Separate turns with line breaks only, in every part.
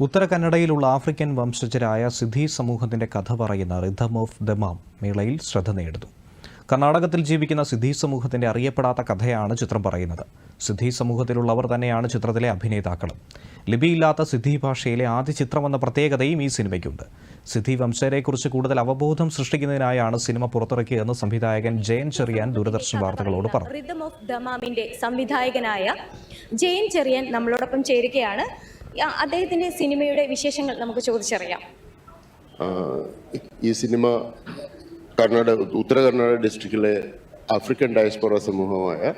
ഉത്തര കന്നഡയിലുള്ള African വംശജരായ സിദ്ധി സമൂഹത്തിന്റെ കഥ പറയുന്ന റിഥം ഓഫ് ദ മാം മേളയിൽ ശ്രദ്ധ നേടുന്നു. കർണാടകത്തിൽ ജീവിക്കുന്ന സിദ്ധി സമൂഹത്തിന്റെ അറിയപ്പെടാത്ത കഥയാണ് ചിത്രം പറയുന്നത്. സിദ്ധി സമൂഹത്തിലുള്ളവർ തന്നെയാണ് ചിത്രത്തിലെ അഭിനേതാക്കളും. ലിപിയില്ലാത്ത സിദ്ധി ഭാഷയിലെ ആദ്യ ചിത്രമെന്ന പ്രത്യേകതയും ഈ സിനിമയ്ക്കുണ്ട്. സിദ്ധി വംശരെക്കുറിച്ച് കൂടുതൽ അവബോധം സൃഷ്ടിക്കുന്നതിനായാണ് സിനിമ പുറത്തിറക്കിയതെന്ന് സംവിധായകൻ ജയൻ ചെറിയാൻ ദൂരദർശൻ വാർത്തകളോട് പറഞ്ഞു.
സംവിധായകനായ ജയൻ ചെറിയാൻ നമ്മളോടൊപ്പം ചേരുകയാണ്. അദ്ദേഹത്തിന്റെ സിനിമയുടെ വിശേഷങ്ങൾ നമുക്ക് ചോദിച്ചറിയാം.
ഈ സിനിമ കർണാടക ഉത്തര കർണാടക ഡിസ്ട്രിക്റ്റിലെ ആഫ്രിക്കൻ ഡയസ്പോറ സമൂഹമായ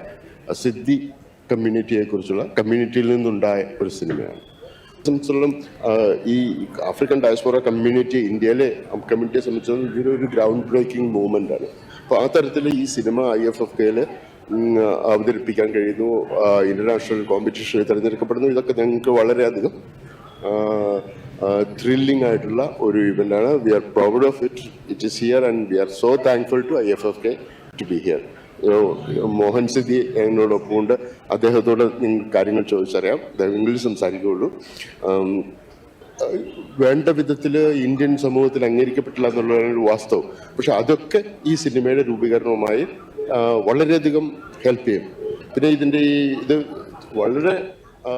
സിദ്ധി കമ്മ്യൂണിറ്റിയെ കുറിച്ചുള്ള കമ്മ്യൂണിറ്റിയിൽ നിന്നുണ്ടായ ഒരു സിനിമയാണ്. സംബന്ധിച്ചിടത്തോളം ഈ ആഫ്രിക്കൻ ഡയസ്പോറ കമ്മ്യൂണിറ്റി ഇന്ത്യയിലെ കമ്മ്യൂണിറ്റിയെ സംബന്ധിച്ചിടത്തോളം ഇതൊരു ഗ്രൗണ്ട് ബ്രേക്കിംഗ് മൂവ്മെന്റ് ആണ്. അപ്പോൾ ആ തരത്തിൽ ഈ സിനിമ ഐ എഫ് എഫ് കെയിൽ അവതരിപ്പിക്കാൻ കഴിയുന്നു. ഇന്റർനാഷണൽ കോമ്പറ്റീഷനിൽ തിരഞ്ഞെടുക്കപ്പെടുന്നു. ഇതൊക്കെ ഞങ്ങൾക്ക് വളരെയധികം ത്രില്ലിംഗ് ആയിട്ടുള്ള ഒരു ഇവന്റാണ് we are proud of it it is here and we are so thankful to I F F K to be here Mohan Siddhi എന്നോടൊപ്പം ഉണ്ട് അദ്ദേഹത്തോട് നിങ്ങൾ കാര്യങ്ങൾ ചോദിച്ചറിയാം. ഇംഗ്ലീഷ് സംസാരിക്കുകയുള്ളൂ. വേണ്ട വിധത്തിൽ ഇന്ത്യൻ സമൂഹത്തിൽ അംഗീകരിക്കപ്പെട്ടില്ല ഒരു വാസ്തവം. പക്ഷെ അതൊക്കെ ഈ സിനിമയുടെ രൂപീകരണവുമായി വളരെയധികം ഹെൽപ്പ് ചെയ്യും പിന്നെ ഇതിൻ്റെ ഈ ഇത് വളരെ ആ,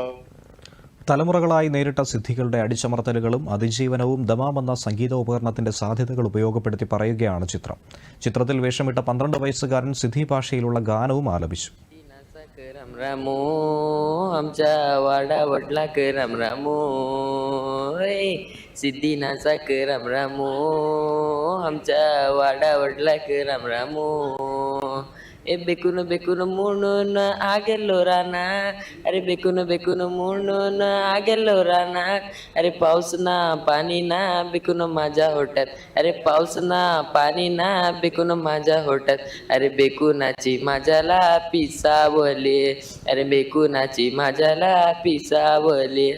തലമുറകളായി നേരിട്ട സിദ്ധികളുടെ അടിച്ചമർത്തലുകളും അതിജീവനവും ദമാം എന്ന സംഗീതോപകരണത്തിന്റെ സാധ്യതകൾ ഉപയോഗപ്പെടുത്തി പറയുകയാണ് ചിത്രം ചിത്രത്തിൽ വേഷമിട്ട പന്ത്രണ്ട് വയസ്സുകാരൻ സിദ്ധി ഭാഷയിലുള്ള ഗാനവും ആലപിച്ചു
नाचा करम रामो आमच्या वाडा वडला करम रामो ए, सिद्धी नाचा करम रामो आमच्या वाडा वडला करम रामो ए बेकून बेकून म्हणून आगेलो राना अरे बेकून बेकून म्हणून आगेलो राना अरे पाऊस ना पाणी ना बेकून माझ्या होट्यात अरे पाऊस ना पाणी ना बेकून माझ्या होट्यात अरे बेकुनाची माझ्याला पिसावले अरे बेकुनाची माझ्याला पिसावले